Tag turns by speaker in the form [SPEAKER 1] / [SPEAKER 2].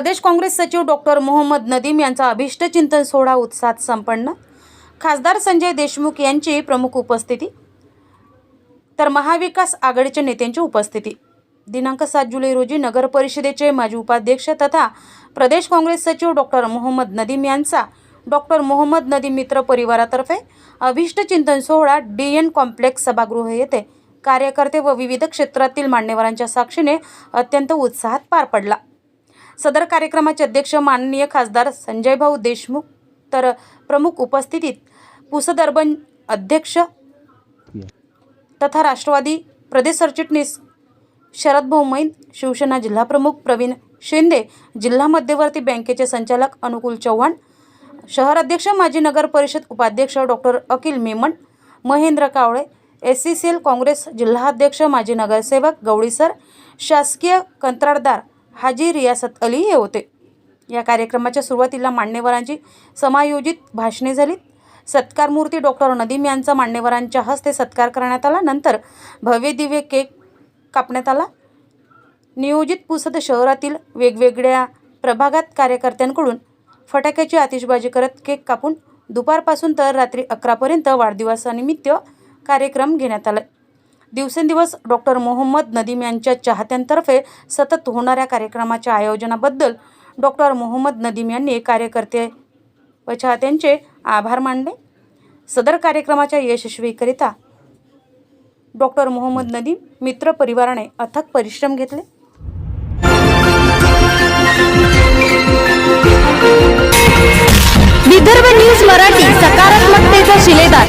[SPEAKER 1] प्रदेश काँग्रेस सचिव डॉक्टर मोहम्मद नदीम यांचा अभिष्टचिंतन सोहळा उत्साहात संपन्न. खासदार संजय देशमुख यांची प्रमुख उपस्थिती. तर महाविकास आघाडीच्या नेत्यांची उपस्थिती. दिनांक सात जुलै रोजी नगर परिषदेचे माजी उपाध्यक्ष तथा प्रदेश काँग्रेस सचिव डॉक्टर मोहम्मद नदीम यांचा डॉक्टर मोहम्मद नदीम मित्र परिवारातर्फे अभिष्टचिंतन सोहळा डी एन कॉम्प्लेक्स सभागृह येथे कार्यकर्ते व विविध क्षेत्रातील मान्यवरांच्या साक्षीने अत्यंत उत्साहात पार पडला. सदर कार्यक्रमाचे अध्यक्ष माननीय खासदार संजयभाऊ देशमुख तर प्रमुख उपस्थितीत पुसदर्बन अध्यक्ष तथा राष्ट्रवादी प्रदेश सरचिटणीस शरद मैन शिवसेना जिल्हाप्रमुख प्रवीण शिंदे जिल्हा मध्यवर्ती बँकेचे संचालक अनुकूल चव्हाण शहर अध्यक्ष माजी नगर परिषद उपाध्यक्ष doctor Akhil Memon Mahendra Kawale S C C L Congress जिल्हाध्यक्ष माजी नगरसेवक गवळीसर शासकीय कंत्राटदार हाजी रियासत अली हे होते. या कार्यक्रमाच्या सुरुवातीला मान्यवरांची समायोजित भाषणे झाली. सत्कारमूर्ती डॉक्टर नदीम यांचा मान्यवरांच्या हस्ते सत्कार करण्यात आला. नंतर भव्य दिव्य केक कापण्यात आला. नियोजित पुसद शहरातील वेगवेगळ्या प्रभागात कार्यकर्त्यांकडून फटाक्याची आतिषबाजी करत केक कापून दुपारपासून तर रात्री अकरापर्यंत वाढदिवसानिमित्त कार्यक्रम घेण्यात आला. दिवसेंदिवस डॉक्टर मोहम्मद नदीम यांच्या चाहत्यांतर्फे सतत होणाऱ्या कार्यक्रमाच्या आयोजनाबद्दल डॉक्टर मोहम्मद नदीम यांनी कार्यकर्ते व चाहत्यांचे आभार मानले. सदर कार्यक्रमाच्या यशस्वीकरिता डॉक्टर मोहम्मद नदीम मित्र परिवाराने अथक परिश्रम घेतले.